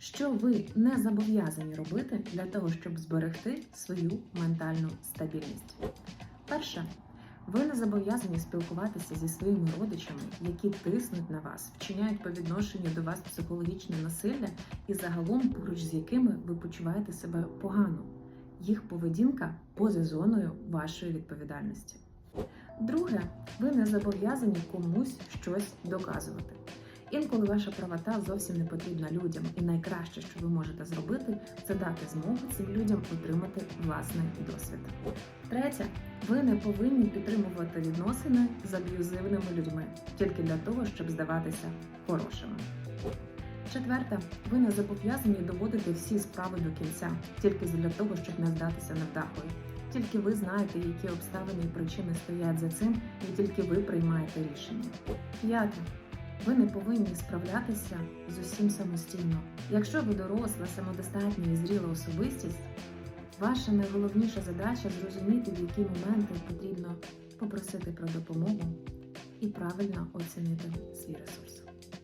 Що ви не зобов'язані робити для того, щоб зберегти свою ментальну стабільність? Перше, ви не зобов'язані спілкуватися зі своїми родичами, які тиснуть на вас, вчиняють по відношенню до вас психологічне насилля і загалом поруч з якими ви почуваєте себе погано. Їх поведінка поза зоною вашої відповідальності. Друге, ви не зобов'язані комусь щось доказувати. Інколи ваша правота зовсім не потрібна людям, і найкраще, що ви можете зробити, це дати змогу цим людям отримати власний досвід. Третє, ви не повинні підтримувати відносини з аб'юзивними людьми тільки для того, щоб здаватися хорошими. Четверте, ви не зобов'язані доводити всі справи до кінця тільки для того, щоб не здатися невдахою. Тільки ви знаєте, які обставини і причини стоять за цим, і тільки ви приймаєте рішення. П'яте. Ви не повинні справлятися з усім самостійно. Якщо ви доросла, самодостатня і зріла особистість, ваша найголовніша задача зрозуміти, в які моменти потрібно попросити про допомогу і правильно оцінити свій ресурс.